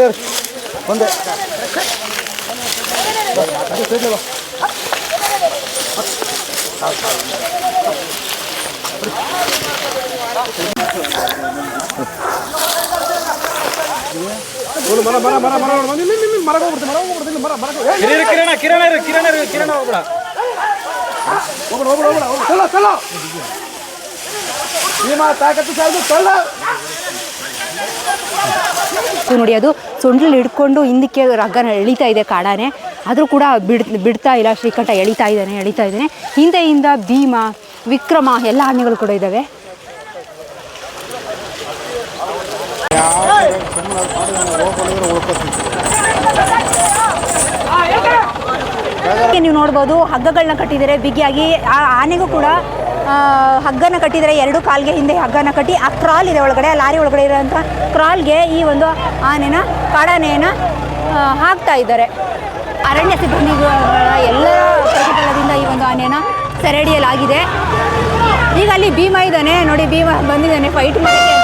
ಅಲ್ಲೇ ಒಂದೇ ಮರ ಮರ ಮರ ಮರ ಮರ ಇಲ್ಲಿ ಮರ ಹೋಗ್ಬಿಡ್ತೀನಿ ಮರ ಬರ ಮರ ಕಿರಣ ಕಿರಣ ಇರು ಕಿರಣ ಇರು ಕಿರಣ ಹೋಗ್ಬಿಡ. ಹೋಗ್ಬಿಡ ಹೋಗ್ಬಿಡ ಹೋಗ್ಬಿಡ ಚಲೋ ಚಲೋ. ನಿಮ್ಮ ತಾಕತ್ತು ಸಾಲದು ಚಲೋ ನೋಡಿ ಅದು ಸೊಂಡ್ಲಲ್ಲಿ ಹಿಡ್ಕೊಂಡು ಹಿಂದಕ್ಕೆ ರಗ್ಗನ ಎಳಿತಾ ಇದೆ ಕಾಡಾನೆ. ಆದರೂ ಕೂಡ ಬಿಡ್, ಬಿಡ್ತಾ ಇಲ್ಲ, ಶ್ರೀಕಂಠ ಎಳಿತಾ ಇದ್ದಾನೆ ಎಳಿತಾ ಇದ್ದಾನೆ. ಹಿಂದೆಯಿಂದ ಭೀಮ, ವಿಕ್ರಮ ಎಲ್ಲ ಆನೆಗಳು ಕೂಡ ಇದ್ದಾವೆ. ನೀವು ನೋಡ್ಬೋದು ಹಗ್ಗಗಳನ್ನ ಕಟ್ಟಿದ್ದಾರೆ. ಬಿಗಿಯಾಗಿ ಆ ಆನೆಗೂ ಕೂಡ ಹಗ್ಗನ ಕಟ್ಟಿದರೆ ಎರಡು ಕಾಲ್ಗೆ ಹಿಂದೆ ಹಗ್ಗನ ಕಟ್ಟಿ, ಆ ಕ್ರಾಲ್ ಇದೆ ಒಳಗಡೆ ಲಾರಿ ಒಳಗಡೆ ಇರೋಂಥ ಕ್ರಾಲ್ಗೆ ಈ ಒಂದು ಆನೆನ, ಕಾಡಾನೆಯನ್ನು ಹಾಕ್ತಾ ಇದ್ದಾರೆ. ಅರಣ್ಯ ಸಿಬ್ಬಂದಿಗಳ ಎಲ್ಲ ಪ್ರತಿಫಲದಿಂದ ಈ ಒಂದು ಆನೆಯನ್ನು ಸೆರೆಡಿಯಲಾಗಿದೆ ಈಗ ಅಲ್ಲಿ ಭೀಮ ಇದ್ದಾನೆ. ನೋಡಿ, ಭೀಮ ಬಂದಿದ್ದಾನೆ ಫೈಟ್ ಮಾಡೋಕ್ಕೆ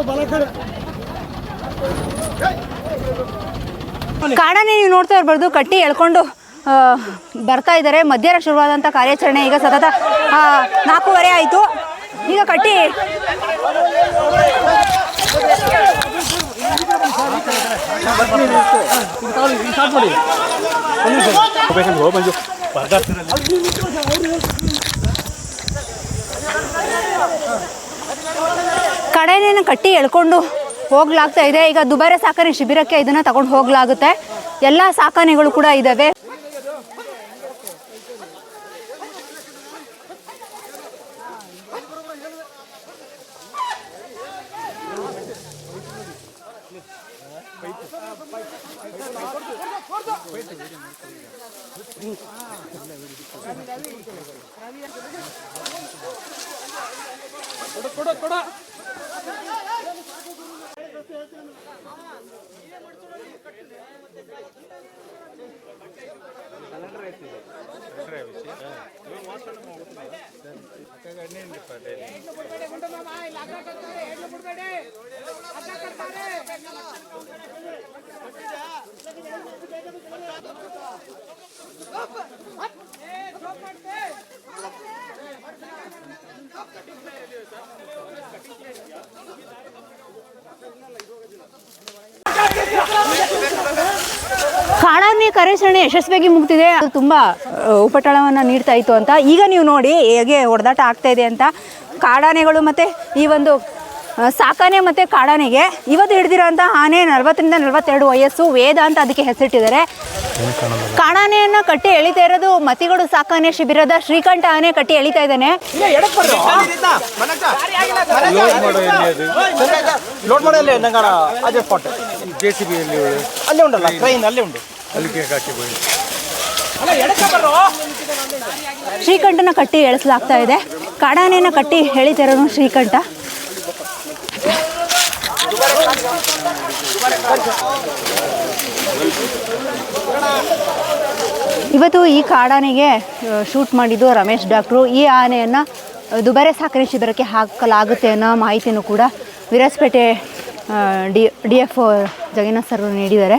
ಅಂತ ಅಲ್ಲಿ ಲಿಂಗ ಬಲ ಕಡೆ. ಕಾಡಾನೆ ನೀವು ನೋಡ್ತಾ ಇರ್ಬಾರ್ದು. ಕಟ್ಟಿ ಎಳ್ಕೊಂಡು ಬರ್ತಾ ಇದ್ದಾರೆ. ಮಧ್ಯಾಹ್ನ ಶುರುವಾದಂಥ ಕಾರ್ಯಾಚರಣೆ ಈಗ ಸತತ ನಾಲ್ಕೂವರೆ ಆಯಿತು. ಈಗ ಕಟ್ಟಿ. ಸ್ಟಾರ್ಟ್ ಕಡನೆಯನ್ನು ಕಟ್ಟಿ ಎಳ್ಕೊಂಡು ಹೋಗ್ಲಾಗ್ತಾ ಇದೆ. ಈಗ ದುಬಾರೆ ಸಾಕಣೆ ಶಿಬಿರಕ್ಕೆ ಇದನ್ನ ತಗೊಂಡು ಹೋಗ್ಲಾಗುತ್ತೆ. ಎಲ್ಲ ಸಾಕಣೆಗಳು ಕೂಡ ಇದ್ದಾವೆ ಕಾಡಾನೆ ಕಾರ್ಯಾಚರಣೆ ಯಶಸ್ವಿಯಾಗಿ ಮುಗ್ತಿದೆ ಅದು ತುಂಬ ಉಪಟಳವನ್ನು ನೀಡ್ತಾ ಇತ್ತು ಅಂತ. ಈಗ ನೀವು ನೋಡಿ ಹೇಗೆ ಹೊಡೆದಾಟ ಆಗ್ತಾ ಇದೆ ಅಂತ. ಕಾಡಾನೆಗಳು ಮತ್ತು ಈ ಒಂದು ಸಾಕಾನೆ ಮತ್ತು ಕಾಡಾನೆಗೆ ಇವತ್ತು ಹಿಡಿದಿರೋಂಥ ಆನೆ ನಲವತ್ತರಿಂದ ನಲವತ್ತೆರಡು ವಯಸ್ಸು ವೇದ ಅಂತ ಅದಕ್ಕೆ ಹೆಸರಿಟ್ಟಿದ್ದಾರೆ. ಕಾಡಾನೆಯನ್ನು ಕಟ್ಟಿ ಎಳಿತಾ ಇರೋದು ಮತಿಗಳು ಸಾಕಾನೆ ಶಿಬಿರದ ಶ್ರೀಕಂಠ ಆನೆ ಕಟ್ಟಿ ಎಳಿತಾ ಇದ್ದಾನೆ. ಅಲ್ಲೇ ಉಂಟಲ್ಲ ಟ್ರೈನ್ ಅಲ್ಲೇ ಉಂಟು. ಅಲ್ಲಿ ಕೇಕ್ ಹಾಕಿ ಹೋಗಿ ಶ್ರೀಕಂಠನ ಕಟ್ಟಿ ಎಳಿಸಲಾಗ್ತಾ ಇದೆ. ಕಾಡಾನೆಯನ್ನು ಕಟ್ಟಿ ಎಳಿತಾ ಇರೋನು ಶ್ರೀಕಂಠ. ಇವತ್ತು ಈ ಕಾಡಾನೆಗೆ ಶೂಟ್ ಮಾಡಿದ್ದು ರಮೇಶ್ ಡಾಕ್ಟ್ರು. ಈ ಆನೆಯನ್ನು ದುಬಾರೆ ಸಾಕಣೆ ಶಿಬಿರಕ್ಕೆ ಹಾಕಲಾಗುತ್ತೆ ಅನ್ನೋ ಮಾಹಿತಿಯನ್ನು ಕೂಡ Virajpet D D F Jagannath sir ನೀಡಿದ್ದಾರೆ.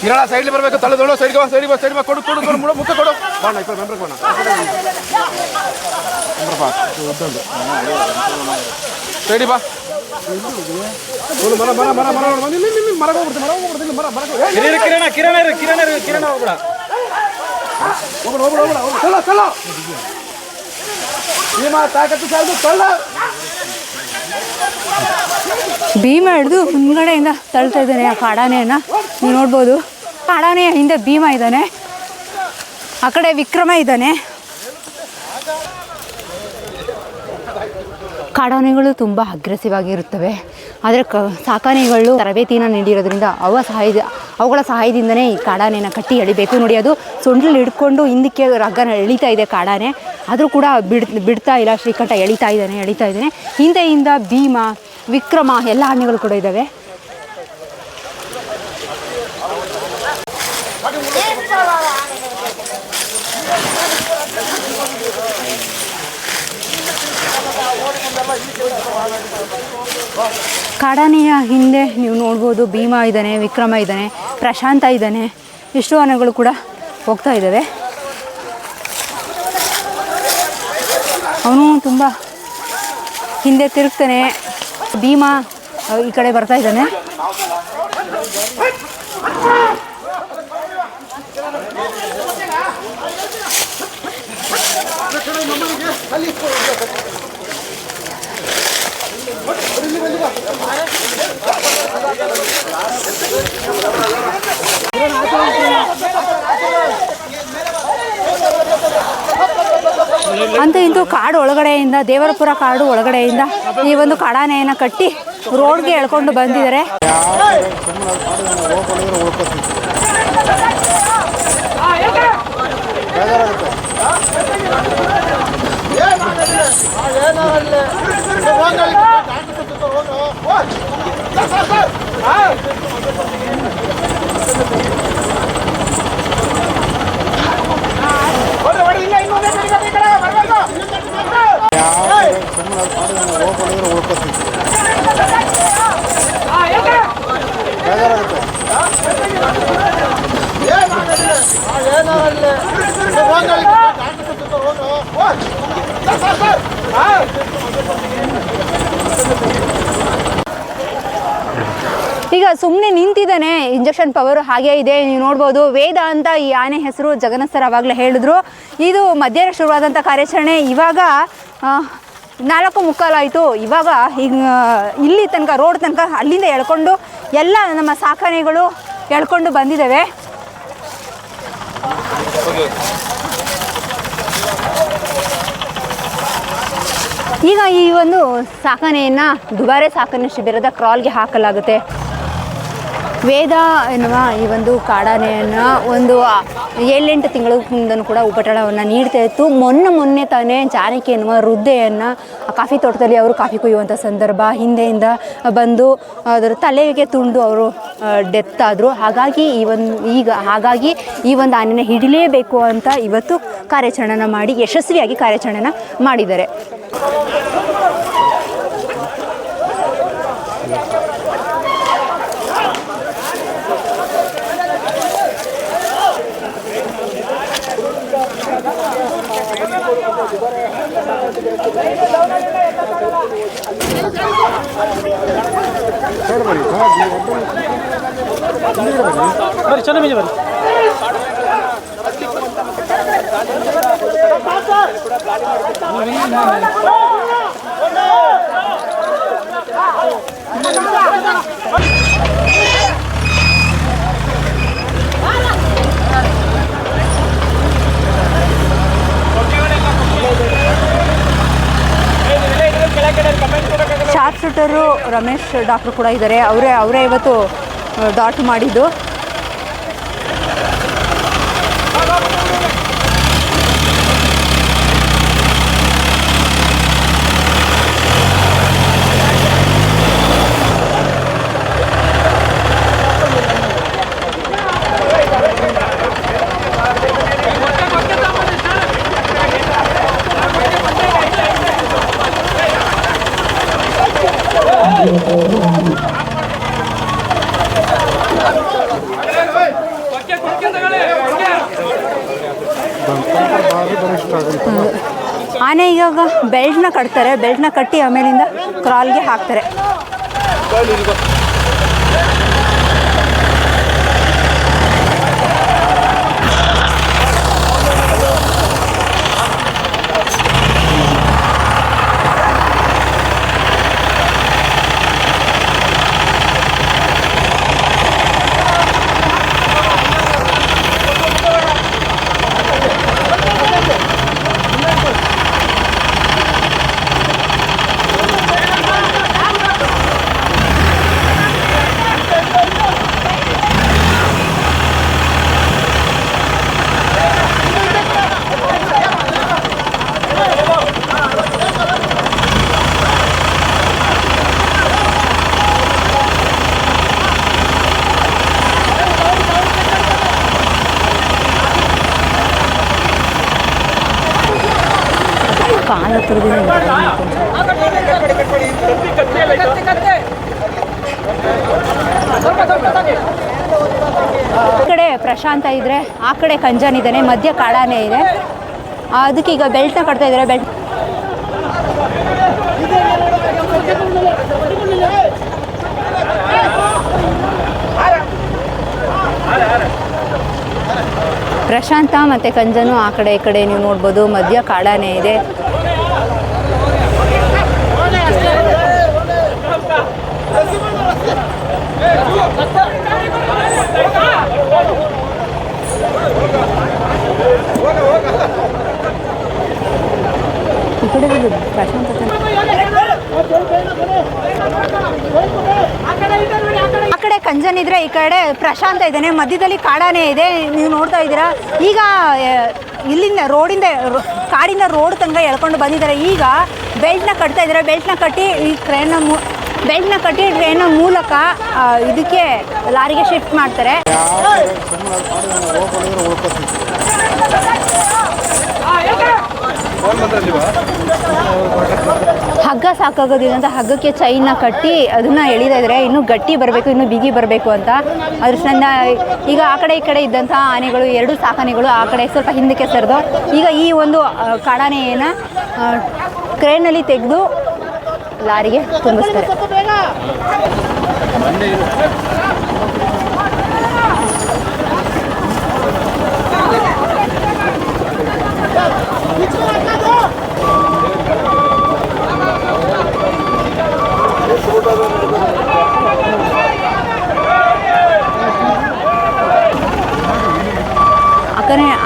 ಕಿರಣ ಸೈಡ್ಲಿ ಬರಬೇಕು ತಲೆ ದೊಡ್ಡ ಸೈಡ್ಗೆ ಬಾ ಸೈಡ್ ಬಾ ಸೈಡ್ ಬಾ ಕೊಡು ಕೊಡು ಕೊಡು ಮುಡ ಮುಖ ಕೊಡು ಬಾಣ ಇಪ್ಪ ಮೆಂಬ್ರಿಗೆ ಬಾಣ ಮೆಂಬ್ರ ಬಾ ಉದ್ದೊಂದು ಸೈಡಿ ಬಾ ನೋಡು, ಮರ ಮರ ಮರ ಮರ ನೋಡು, ಇಲ್ಲಿ, ಇಲ್ಲಿ, ಇಲ್ಲಿ, ಮರ ಹೋಗ್ಬಿಡ್ತು ಮರ ಹೋಗ್ಬಿಡ್ತು ಇಲ್ಲಿ, ಮರ ಮರ ಏ, ಕಿರಣ ಕಿರಣ ಕಿರಣ ಇರು ಕಿರಣ ಇರು ಕಿರಣ ಹೋಗ್ಬಿಡ ಭೀಮಾ ತಾಕತ್ತು ತಳ್ಳ ಭೀಮ ಹಿಡಿದು ಮುಂದ್ಗಡೆಯಿಂದ ತಳ್ತಾ ಇದ್ದಾನೆ ಆ ಕಾಡಾನೆಯನ್ನ. ನೀವು ನೋಡ್ಬೋದು. ಕಾಡಾನೆಯ ಹಿಂದೆ ಭೀಮ ಇದ್ದಾನೆ. ಆ ಕಡೆ ವಿಕ್ರಮ ಇದ್ದಾನೆ. ಕಾಡಾನೆಗಳು ತುಂಬ ಅಗ್ರೆಸಿವ್ ಆಗಿರುತ್ತವೆ. ಆದರೆ ಕ ಸಾಕಾನೆಗಳು ತರಬೇತಿನ ನೀಡಿರೋದ್ರಿಂದ ಅವ ಸಹಾಯ ಅವುಗಳ ಸಹಾಯದಿಂದನೇ ಈ ಕಾಡಾನೆನ ಕಟ್ಟಿ ಎಳಿಬೇಕು. ನೋಡಿ, ಅದು ಸೊಂಡ್ಲಲ್ಲಿ ಹಿಡ್ಕೊಂಡು ಹಿಂದಕ್ಕೆ ರಗ್ಗನ ಎಳಿತಾ ಇದೆ ಕಾಡಾನೆ. ಆದರೂ ಕೂಡ ಬಿಡ್, ಬಿಡ್ತಾ ಇಲ್ಲ, ಶ್ರೀಕಂಠ ಎಳಿತಾ ಇದ್ದಾನೆ ಎಳಿತಾ ಇದ್ದಾನೆ. ಹಿಂದೆಯಿಂದ ಭೀಮ, ವಿಕ್ರಮ ಎಲ್ಲ ಆನೆಗಳು ಕೂಡ ಇದ್ದಾವೆ. ಕಾಡಾನೆಯ ಹಿಂದೆ ನೀವು ನೋಡ್ಬೋದು ಭೀಮ ಇದ್ದಾನೆ, ವಿಕ್ರಮ ಇದ್ದಾನೆ, ಪ್ರಶಾಂತ ಇದ್ದಾನೆ. ಎಷ್ಟೋ ಆನೆಗಳು ಕೂಡ ಹೋಗ್ತಾ ಇದ್ದಾವೆ. ಅವನು ತುಂಬ ಹಿಂದೆ ತಿರುಗ್ತಾನೆ. ಭೀಮ ಈ ಕಡೆ ಬರ್ತಾ ಇದ್ದಾನೆ. ಅಂತೂ ಇಂದು ಕಾಡು ಒಳಗಡೆಯಿಂದ ದೇವರಪುರ ಕಾಡು ಒಳಗಡೆಯಿಂದ ಈ ಒಂದು ಕಾಡಾನೆಯನ್ನು ಕಟ್ಟಿ ರೋಡ್ಗೆ ಎಳ್ಕೊಂಡು ಬಂದಿದ್ದಾರೆ. ಈಗ ಸುಮ್ಮನೆ ನಿಂತಿದ್ದಾನೆ. ಇಂಜೆಕ್ಷನ್ ಪವರ್ ಹಾಗೆ ಇದೆ. ನೀವು ನೋಡ್ಬೋದು, ವೇದ ಅಂತ ಈ ಆನೆ ಹೆಸರು ಜಗನ್ನಾಥ್ ಸರ್ ಅವಾಗಲೇ ಹೇಳಿದ್ರು. ಇದು ಮಧ್ಯಾಹ್ನ ಶುರುವಾದಂಥ ಕಾರ್ಯಾಚರಣೆ. ಇವಾಗ ನಾಲ್ಕು ಮುಕ್ಕಾಲಾಯಿತು ಇವಾಗ ಈಗ ಇಲ್ಲಿ ತನಕ ರೋಡ್ ತನಕ ಅಲ್ಲಿಂದ ಎಳ್ಕೊಂಡು ಎಲ್ಲ ನಮ್ಮ ಸಾಕಾನೆಗಳು ಎಳ್ಕೊಂಡು ಬಂದಿದ್ದಾವೆ. ಈಗ ಈ ಒಂದು ಸಾಕಣೆಯನ್ನು ದುಬಾರೆ ಸಾಕಣೆ ಶಿಬಿರದ ಕ್ರಾಲ್ಗೆ ಹಾಕಲಾಗುತ್ತೆ. ವೇದ ಎನ್ನುವ ಈ ಒಂದು ಕಾಡಾನೆಯನ್ನು ಒಂದು ಏಳೆಂಟು ತಿಂಗಳ ಮುಂದನ್ನು ಕೂಡ ಉಪಟಳವನ್ನು ನೀಡ್ತಾ ಇತ್ತು. ಮೊನ್ನೆ ಮೊನ್ನೆ ತಾನೇ ಜಾನಕಿ ಎನ್ನುವ ವೃದ್ಧೆಯನ್ನು ಕಾಫಿ ತೋಟದಲ್ಲಿ ಅವರು ಕಾಫಿ ಕುಯ್ಯುವಂಥ ಸಂದರ್ಭ ಹಿಂದೆಯಿಂದ ಬಂದು ಅದರ ತಲೆಗೆ ತುಂಡು ಅವರು ಡೆತ್ ಆದರು. ಹಾಗಾಗಿ ಈ ಒಂದು ಈಗ ಹಾಗಾಗಿ ಈ ಒಂದು ಆನೆನ ಹಿಡಿಲೇಬೇಕು ಅಂತ ಇವತ್ತು ಕಾರ್ಯಾಚರಣೆನ ಮಾಡಿ, ಯಶಸ್ವಿಯಾಗಿ ಕಾರ್ಯಾಚರಣೆನ ಮಾಡಿದ್ದಾರೆ. ಚೆನ್ನ ಬೀಜ ಬರ್ರಿ ಶಾರ್ಪ್ ಶೂಟರು ರಮೇಶ್ ಡಾಕ್ಟ್ರು ಕೂಡ ಇದ್ದಾರೆ. ಅವರೇ ಅವರೇ ಇವತ್ತು ಡಾಟ್ ಮಾಡಿದ್ದು. ಆನೆ ಇವಾಗ ಬೆಲ್ಟ್ನ ಕಟ್ತಾರೆ ಬೆಲ್ಟ್ನ ಕಟ್ಟಿ ಆಮೇಲಿಂದ ಕ್ರಾಲ್ಗೆ ಹಾಕ್ತಾರೆ. ಕಾಲ ಕಡೆ ಪ್ರಶಾಂತ ಇದ್ರೆ, ಆ ಕಡೆ ಕಂಜನ್ ಇದ್ದಾನೆ, ಮಧ್ಯ ಕಾಳಾನೇ ಇದೆ. ಅದಕ್ಕೆ ಈಗ ಬೆಲ್ಟ್ನ ಕಟ್ತಾ ಇದ್ದಾರೆ. ಬೆಲ್ಟ್ ಪ್ರಶಾಂತ ಮತ್ತು ಕಂಜನು ಆ ಕಡೆ ಈ ಕಡೆ ನೀವು ನೋಡ್ಬೋದು. ಮಧ್ಯ ಕಾಡಾನೆ ಇದೆ. ಈ ಕಡೆ ಪ್ರಶಾಂತ. ಆ ಕಡೆ ಕಂಜನ್ ಇದ್ರೆ ಈ ಕಡೆ ಪ್ರಶಾಂತ ಇದ್ದಾನೆ. ಮಧ್ಯದಲ್ಲಿ ಕಾಡಾನೆ ಇದೆ. ನೀವು ನೋಡ್ತಾ ಇದ್ದೀರಾ? ಈಗ ಇಲ್ಲಿಂದ ರೋಡಿಂದ ಕಾಡಿಂದ ರೋಡ್ ತನಕ ಎಳ್ಕೊಂಡು ಬಂದಿದ್ದಾರೆ. ಈಗ ಬೆಲ್ಟ್ನ ಕಟ್ತಾ ಇದ್ದಾರೆ. ಬೆಲ್ಟ್ನ ಕಟ್ಟಿ ಈ ಟ್ರೈನ್ನ ಮೂ ಬೆಲ್ಟ್ನ ಕಟ್ಟಿ ಟ್ರೈನ್ನ ಮೂಲಕ ಇದಕ್ಕೆ ಲಾರಿಗೆ ಶಿಫ್ಟ್ ಮಾಡ್ತಾರೆ. ಹಗ್ಗ ಸಾಕಾಗೋದಿಲ್ಲ ಅಂತ ಹಗ್ಗಕ್ಕೆ ಚೈನ್ನ ಕಟ್ಟಿ ಅದನ್ನ ಎಳಿತಾ ಇದ್ದಾರೆ ಇನ್ನೂ ಗಟ್ಟಿ ಬರಬೇಕು, ಇನ್ನೂ ಬಿಗಿ ಬರಬೇಕು ಅಂತ. ಅದ್ರಿಂದ ಈಗ ಆ ಕಡೆ ಈ ಕಡೆ ಇದ್ದಂಥ ಆನೆಗಳು, ಎರಡು ಸಾಕಾನೆಗಳು ಆ ಕಡೆ ಸ್ವಲ್ಪ ಹಿಂದಕ್ಕೆ ಸರಿದು, ಈಗ ಈ ಒಂದು ಕಾಡಾನೆಯನ್ನು ಕ್ರೇನಲ್ಲಿ ತೆಗೆದು ಲಾರಿಗೆ ತುಂಬಿಸ್ತಾರೆ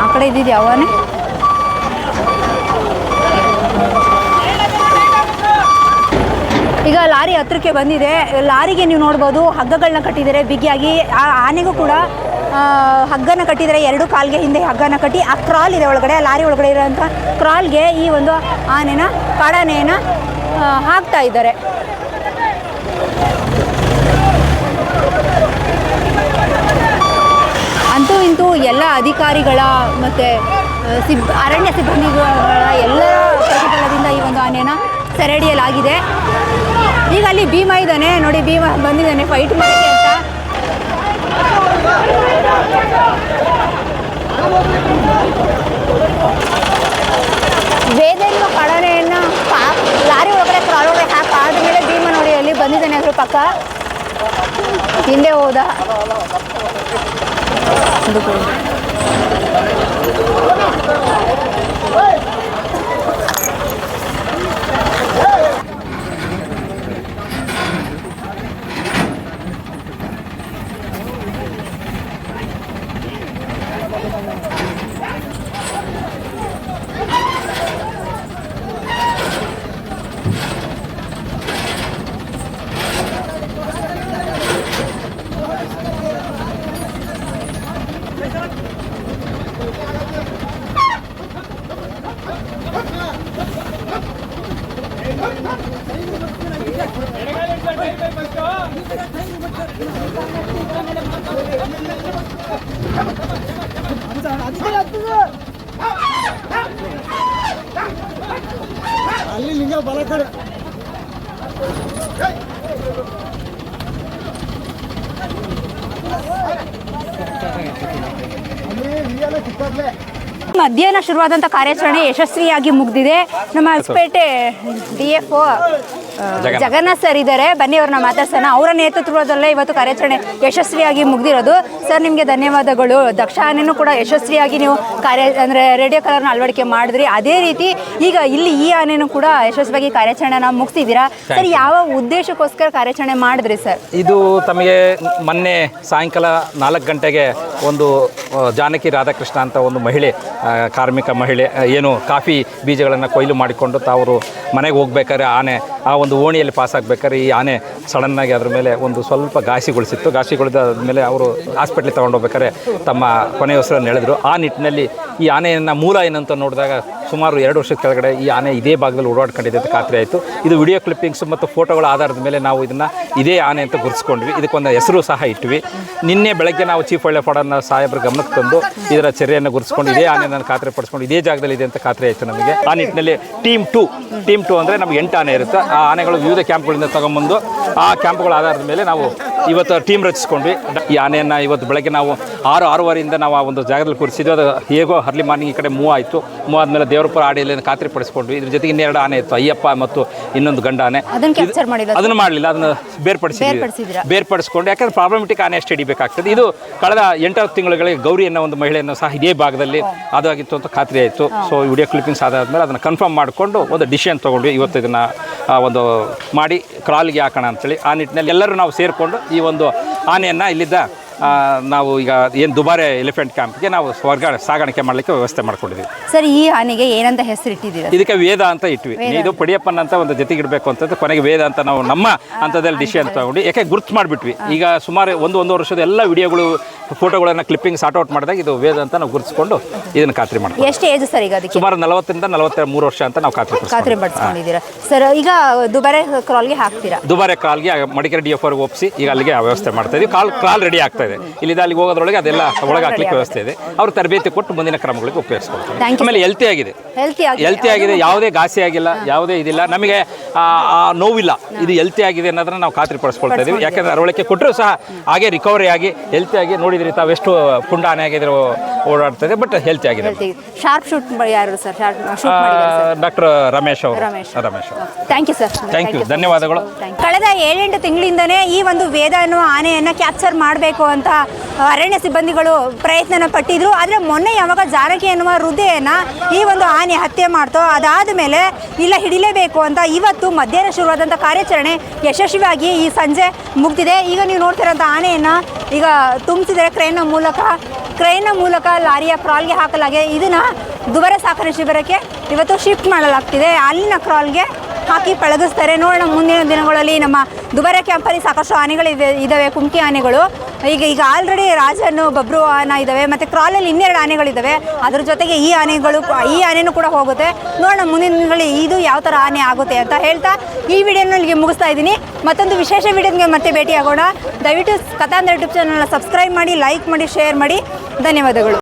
ಆ ಕಡೆ ಯಾವನೇ? ಈಗ ಲಾರಿ ಹತ್ರಕ್ಕೆ ಬಂದಿದೆ. ಲಾರಿಗೆ ನೀವು ನೋಡ್ಬೋದು ಹಗ್ಗಗಳನ್ನ ಕಟ್ಟಿದ್ದಾರೆ. ಬಿಗಿಯಾಗಿ ಆ ಆನೆಗೂ ಕೂಡ ಹಗ್ಗನ ಕಟ್ಟಿದರೆ ಎರಡು ಕಾಲ್ಗೆ ಹಿಂದೆ ಹಗ್ಗನ ಕಟ್ಟಿ, ಆ ಕ್ರಾಲ್ ಇದೆ ಒಳಗಡೆ ಲಾರಿ ಒಳಗಡೆ ಇರೋಂಥ ಕ್ರಾಲ್ಗೆ ಈ ಒಂದು ಆನೆನ, ಕಾಡಾನೆಯನ್ನು ಹಾಕ್ತಾ ಇದ್ದಾರೆ. ಅಂತೂ ಇಂತೂ ಎಲ್ಲ ಅಧಿಕಾರಿಗಳ ಮತ್ತು ಸಿಬ್, ಅರಣ್ಯ ಸಿಬ್ಬಂದಿಗಳ ಎಲ್ಲರ ಪ್ರತಿಫಲದಿಂದ ಈ ಒಂದು ಆನೆಯನ್ನು ಸೆರೆ ಹಿಡಿಯಲಾಗಿದೆ ಈಗ ಅಲ್ಲಿ ಭೀಮ ಇದ್ದಾನೆ, ನೋಡಿ ಭೀಮ ಬಂದಿದ್ದಾನೆ ಫೈಟ್ ಮಾಡೋಕ್ಕೆ ಅಂತ. ಕಡನೆಯನ್ನು ಲಾರಿ ಒಳಗಡೆ ಕ್ರಾಲ್ ಒಳಗಡೆ ಹಾಕಿ, ಆದಮೇಲೆ ಭೀಮ ನೋಡಿ ಅಲ್ಲಿ ಬಂದಿದ್ದಾನೆ ಅದ್ರ ಪಕ್ಕ. ಹಿಂದೆ ಹೋದ ಅದು ಶುರುವಾದಂಥ ಕಾರ್ಯಾಚರಣೆ ಯಶಸ್ವಿಯಾಗಿ ಮುಗಿದಿದೆ. ನಮ್ಮ Hosapete D F Jagannath. Jagannath sir ಇದ್ದಾರೆ. ಬನ್ನಿ ಅವ್ರನ್ನ ಮಾತಾಡ್ಸೋಣ. ಅವರ ನೇತೃತ್ವದಲ್ಲೇ ಇವತ್ತು ಕಾರ್ಯಾಚರಣೆ ಯಶಸ್ವಿಯಾಗಿ ಮುಗ್ದಿರೋದು. ಸರ್ ನಿಮಗೆ ಧನ್ಯವಾದಗಳು. ದಕ್ಷ ಆನೆನೂ ಕೂಡ ಯಶಸ್ವಿಯಾಗಿ ನೀವು ಕಾರ್ಯ ಅಂದರೆ ರೇಡಿಯೋ ಕಲರ್ನ ಅಳವಡಿಕೆ ಮಾಡಿದ್ರಿ. ಅದೇ ರೀತಿ ಈಗ ಇಲ್ಲಿ ಈ ಆನೆನೂ ಕೂಡ ಯಶಸ್ವಿಯಾಗಿ ಕಾರ್ಯಾಚರಣೆನ ಮುಗಿಸಿದ್ದೀರಾ? ಸರ್ ಯಾವ ಉದ್ದೇಶಕ್ಕೋಸ್ಕರ ಕಾರ್ಯಾಚರಣೆ ಮಾಡಿದ್ರಿ ಸರ್? ಇದು ತಮಗೆ ಮೊನ್ನೆ ಸಾಯಂಕಾಲ ನಾಲ್ಕು ಗಂಟೆಗೆ ಒಂದು ಜಾನಕಿ ರಾಧಾಕೃಷ್ಣ ಅಂತ ಒಂದು ಮಹಿಳೆ ಆ, ಕಾರ್ಮಿಕ ಮಹಿಳೆ ಏನು ಕಾಫಿ ಬೀಜಗಳನ್ನು ಕೊಯ್ಲು ಮಾಡಿಕೊಂಡು ತಾವರು ಮನೆಗೆ ಹೋಗ್ಬೇಕಾದ್ರೆ ಆನೆ, ಆ ಒಂದು ಓಣಿಯಲ್ಲಿ ಪಾಸ್ ಆಗಬೇಕಾದ್ರೆ ಈ ಆನೆ ಸಡನ್ನಾಗಿ ಅದ್ರ ಮೇಲೆ ಒಂದು ಸ್ವಲ್ಪ ಘಾಸಿಗೊಳಿಸಿತ್ತು. ಘಾಸಿಗೊಳಿದ ಮೇಲೆ ಅವರು ಹಾಸ್ಪಿಟ್ಲಿಗೆ ತಗೊಂಡು ಹೋಗ್ಬೇಕಾದ್ರೆ ತಮ್ಮ ಕೊನೆಯ ಹೆಸರನ್ನು ಹೇಳಿದ್ರು ಆ ನಿಟ್ಟಿನಲ್ಲಿ ಈ ಆನೆಯನ್ನು ಮೂಲ ಏನಂತ ನೋಡಿದಾಗ ಸುಮಾರು ಎರಡು ವರ್ಷದ ಕೆಳಗಡೆ ಈ ಆನೆ ಇದೇ ಭಾಗದಲ್ಲಿ ಓಡಾಡ್ಕೊಂಡಿದೆ ಅಂತ ಖಾತ್ರಿ ಆಯಿತು. ಇದು ವಿಡಿಯೋ ಕ್ಲಿಪ್ಪಿಂಗ್ಸ್ ಮತ್ತು ಫೋಟೋಗಳ ಆಧಾರದ ಮೇಲೆ ನಾವು ಇದನ್ನು ಇದೇ ಆನೆ ಅಂತ ಗುರುತಿಸ್ಕೊಂಡ್ವಿ ಇದಕ್ಕೊಂದು ಹೆಸರು ಸಹ ಇಟ್ವಿ. ನಿನ್ನೆ ಬೆಳಗ್ಗೆ ನಾವು ಚೀಫ್ ಒಳ್ಳೆ ಫೋಡನ್ನ ಸಾಹೇಬ್ರ ಗಮನಕ್ಕೆ ತಂದು ಇದರ ಚರ್ಯೆಯನ್ನು ಗುರುತಿಸ್ಕೊಂಡು ಇದೇ ಆನೆ ನಾನು ಖಾತ್ರಿ ಪಡಿಸ್ಕೊಂಡು ಇದೇ ಜಾಗದಲ್ಲಿ ಇದೆ ಅಂತ ಖಾತ್ರಿ ಆಯಿತು ನಮಗೆ. ಆ ನಿಟ್ಟಿನಲ್ಲಿ ಟೀಮ್ ಟು ಟೀಮ್ ಟು ಅಂದರೆ ನಮಗೆ ಎಂಟು ಆನೆ ಇರುತ್ತೆ. ಆ ಆನೆಗಳು ವಿವಿಧ ಕ್ಯಾಂಪ್ಗಳಿಂದ ತಗೊಂಬಂದು ಆ ಕ್ಯಾಂಪ್ಗಳ ಆಧಾರದ ಮೇಲೆ ನಾವು ಇವತ್ತು ಟೀಮ್ ರಚಿಸ್ಕೊಂಡ್ವಿ. ಈ ಆನೆಯನ್ನು ಇವತ್ತು ಬೆಳಗ್ಗೆ ನಾವು ಆರು, ಆರೂವರೆಯಿಂದ ನಾವು ಆ ಒಂದು ಜಾಗದಲ್ಲಿ ಕೂರಿಸಿದ್ವಿ ಅದು ಹೇಗೋ ಅರ್ಲಿ ಮಾರ್ನಿಂಗ್ ಈ ಕಡೆ ಮೂವ್ ಆಯಿತು. ಮೂವ್ ಆದಮೇಲೆ ದೇವರಪುರ ಆಡಿಯಲ್ಲಿ ಖಾತ್ರಿ ಪಡಿಸ್ಕೊಂಡ್ವಿ. ಇದ್ರ ಜೊತೆಗೆ ಇನ್ನೆರಡು ಆನೆ ಇತ್ತು ಅಯ್ಯಪ್ಪ ಮತ್ತು ಇನ್ನೊಂದು ಗಂಡ ಆನೆ. ಅದನ್ನ ಮಾಡಲಿಲ್ಲ ಅದನ್ನು ಬೇರ್ಪಡಿಸಿದ್ವಿ? ಬೇರ್ಪಡಿಸ್ಕೊಂಡು ಯಾಕಂದ್ರೆ ಪ್ರಾಬ್ಲಮೆಟಿಕ್ ಆನೆ ಅಷ್ಟು ಹಿಡಿಬೇಕಾಗ್ತದೆ. ಇದು ಕಳೆದ ಎಂಟು ತಿಂಗಳಿಗೆ ಗೌರಿ ಅನ್ನೋ ಒಂದು ಮಹಿಳೆಯನ್ನು ಸಹ ಇದೇ ಭಾಗದಲ್ಲಿ ಅದಾಗಿತ್ತು ಅಂತ ಖಾತ್ರಿ ಆಯಿತು. ಸೊ ವಿಡಿಯೋ ಕ್ಲಿಪ್ಪಿಂಗ್ಸ್ ಆದಾದ್ಮೇಲೆ ಅದನ್ನು ಕನ್ಫರ್ಮ್ ಮಾಡಿಕೊಂಡು ಒಂದು ಡಿಸಿಷನ್ ತೊಗೊಂಡ್ವಿ. ಇವತ್ತು ಇದನ್ನು ಒಂದು ಮಾಡಿ ಕ್ರಾಲ್ಗೆ ಹಾಕೋಣ ಅಂತೇಳಿ. ಆ ನಿಟ್ಟಿನಲ್ಲಿ ಎಲ್ಲರೂ ನಾವು ಸೇರಿಕೊಂಡು ಈ ಒಂದು ಆನೆಯನ್ನು ಇಲ್ಲಿದ್ದ ನಾವು ಈಗ ಏನು ದುಬಾರೆ ಎಲಿಫೆಂಟ್ ಕ್ಯಾಂಪ್ಗೆ ನಾವು ಸ್ವರ್ಗ ಸಾಗಾಣಿಕೆ ಮಾಡಲಿಕ್ಕೆ ವ್ಯವಸ್ಥೆ ಮಾಡ್ಕೊಂಡಿದ್ದೀವಿ ಸರ್ ಈ ಹಾನಿಗೆ ಏನಂತ ಹೆಸರಿಟ್ಟಿದ್ದೀರಾ? ಇದಕ್ಕೆ ವೇದ ಅಂತ ಇಟ್ವಿ. ಇದು ಪಡಿಯಪ್ಪನ ಅಂತ ಒಂದು ಜೊತೆಗೆ ಇಡಬೇಕು ಅಂತಂದ್ರೆ ಕೊನೆಗೆ ವೇದ ಅಂತ ನಾವು ನಮ್ಮ ಹಂತದಲ್ಲಿ ಡಿಸಿಷನ್ ತಗೊಂಡು ಯಾಕೆ ಗುರ್ತು ಮಾಡಿಬಿಟ್ವಿ. ಈಗ ಸುಮಾರು ಒಂದು ಒಂದು ವರ್ಷದ ಎಲ್ಲ ವಿಡಿಯೋಗಳು ಫೋಟೋಗಳನ್ನು ಕ್ಲಿಪ್ಪಿಂಗ್ ಸಾರ್ಟ್ ಔಟ್ ಮಾಡಿದಾಗ ಇದು ವೇದ ಅಂತ ನಾವು ಗುರುತಿಸ್ಕೊಂಡು ಇದನ್ನು ಖಾತ್ರಿ ಮಾಡ್ತೀವಿ. ಎಷ್ಟು ಏಜ್ ಸರ್ ಈಗ ಅದಕ್ಕೆ? ಸುಮಾರು ನಲವತ್ತರಿಂದ ನಲವತ್ತ ಮೂರು ವರ್ಷ ಅಂತ ನಾವು ಖಾತ್ರಿ ಖಾತ್ರಿ ಪಡಿಸ್ಕೊಂಡಿದ್ದೀರಾ? ಸರ್ ಈಗ ದುಬಾರೆ ಕ್ರಾಲ್ಗೆ ಹಾಕ್ತೀರಾ? ದುಬಾರೆ ಕ್ರಾಲ್ಗೆ ಮಡಿಕೇರಿ ಡಿ ಎಫ್ ಒಪ್ಪಿಸಿ ಈಗ ಅಲ್ಲಿಗೆ ವ್ಯವಸ್ಥೆ ಮಾಡ್ತಾ ಇದೀವಿ. ಕಾಲ್ ಕ್ರಾಲ್ ರೆಡಿ ಆಗ್ತಾ ಇದೆ. ಇಲ್ಲಿಂದ ಅಲ್ಲಿಗೆ ಹೋಗೋದ್ರೊಳಗೆ ಅದೆಲ್ಲ ಒಳಗೆ ಹಾಕ್ಲಿಕ್ಕೆ ವ್ಯವಸ್ಥೆ ಇದೆ. ಅವ್ರು ತರಬೇತಿ ಕೊಟ್ಟು ಮುಂದಿನ ಕ್ರಮಗಳಿಗೆ ಉಪಯೋಗಿಸ್ಕೊಳ್ತಾರೆ. ಆಮೇಲೆ ಹೆಲ್ತಿ ಆಗಿದೆ. ಹೆಲ್ತಿ ಆಗಿ ಹೆಲ್ತಿ ಆಗಿದೆ ಯಾವುದೇ ಘಾಸಿ ಆಗಿಲ್ಲ ಯಾವುದೇ ಇದಿಲ್ಲ. ನಮಗೆ ನೋವಿಲ್ಲ. ಇದು ಹೆಲ್ತಿ ಆಗಿದೆ ಅನ್ನೋದನ್ನ ನಾವು ಖಾತ್ರಿ ಪಡಿಸ್ಕೊಳ್ತಾ ಇದೀವಿ ಯಾಕಂದ್ರೆ ಅರವಳಿಕೆ ಕೊಟ್ಟರು ಸಹ ಹಾಗೆ ರಿಕವರಿ ಆಗಿ ಹೆಲ್ತಿ ಆಗಿ ನೋಡಿದ್ರಿ ತಾವೆಷ್ಟು ಪುಂಡ ಆನೆ ಆಗಿದ್ರು ಓಡಾಡ್ತದೆ ಬಟ್ ಹೆಲ್ತಿ ಆಗಿದೆ. ಶಾರ್ಪ್ ಶೂಟ್ ಯಾರು ಸರ್ ಡಾಕ್ಟರ್ ರಮೇಶ್ ಅವರು. Ramesh. Thank you sir thank you ಧನ್ಯವಾದಗಳು. ಕಳೆದ ಏಳೆಂಟು ತಿಂಗಳಿಂದನೇ ಈ ಒಂದು ವೇದ ಅನ್ನುವ ಆನೆಯನ್ನು ಕ್ಯಾಪ್ಚರ್ ಮಾಡಬೇಕು ಅಂತ ಅರಣ್ಯ ಸಿಬ್ಬಂದಿಗಳು ಪ್ರಯತ್ನನ ಪಟ್ಟಿದ್ರು. ಆದರೆ ಮೊನ್ನೆ ಯಾವಾಗ ಜಾರಕಿ ಅನ್ನುವ ವೃದ್ಧೆಯನ್ನು ಈ ಒಂದು ಆನೆ ಹತ್ಯೆ ಮಾಡ್ತೋ, ಅದಾದ ಮೇಲೆ ಇಲ್ಲ ಹಿಡಿಲೇಬೇಕು ಅಂತ ಇವತ್ತು ಮಧ್ಯಾಹ್ನ ಶುರುವಾದಂಥ ಕಾರ್ಯಾಚರಣೆ ಯಶಸ್ವಿಯಾಗಿ ಈ ಸಂಜೆ ಮುಗ್ದಿದೆ. ಈಗ ನೀವು ನೋಡ್ತಿರೋಂಥ ಆನೆಯನ್ನು ಈಗ ತುಂಬಿಸಿದರೆ ಕ್ರೈನ್ನ ಮೂಲಕ ಕ್ರೈನ್ನ ಮೂಲಕ ಲಾರಿಯ ಕ್ರಾಲ್ಗೆ ಹಾಕಲಾಗಿದೆ. ಇದನ್ನು ದುಬಾರೆ ಸಾಕಣೆ ಶಿಬಿರಕ್ಕೆ ಇವತ್ತು ಶಿಫ್ಟ್ ಮಾಡಲಾಗ್ತಿದೆ. ಅಲ್ಲಿನ ಕ್ರಾಲ್ಗೆ ಹಾಕಿ ಪಳಗಿಸ್ತಾರೆ. ನೋಡೋಣ, ಮುಂದಿನ ದಿನಗಳಲ್ಲಿ ನಮ್ಮ ದುಬಾರೆ ಕ್ಯಾಂಪಲ್ಲಿ ಸಾಕಷ್ಟು ಆನೆಗಳು ಇದೆ ಇದ್ದಾವೆ ಕುಮ್ಕಿ ಆನೆಗಳು. ಈಗ ಈಗ ಆಲ್ರೆಡಿ ರಾಜನ್ನು ಬಬ್ರು ಆನೆ ಇದ್ದಾವೆ ಮತ್ತು ಕ್ರಾಲಲ್ಲಿ ಇನ್ನೆರಡು ಆನೆಗಳಿದ್ದಾವೆ ಅದ್ರ ಜೊತೆಗೆ ಈ ಆನೆಗಳು, ಈ ಆನೆನೂ ಕೂಡ ಹೋಗುತ್ತೆ. ನೋಡೋಣ, ಮುಂದಿನ ದಿನಗಳಲ್ಲಿ ಇದು ಯಾವ ಥರ ಆನೆ ಆಗುತ್ತೆ ಅಂತ ಹೇಳ್ತಾ ಈ ವಿಡಿಯೋನ ಇಲ್ಲಿಗೆ ಮುಗಿಸ್ತಾ ಇದ್ದೀನಿ. ಮತ್ತೊಂದು ವಿಶೇಷ ವಿಡಿಯೋಗೆ ಮತ್ತೆ ಭೇಟಿ ಆಗೋಣ ದಯವಿಟ್ಟು ಕಥಾಂಧ ಯೂಟ್ಯೂಬ್ ಚಾನಲ್ನ ಸಬ್ಸ್ಕ್ರೈಬ್ ಮಾಡಿ ಲೈಕ್ ಮಾಡಿ ಶೇರ್ ಮಾಡಿ. ಧನ್ಯವಾದಗಳು.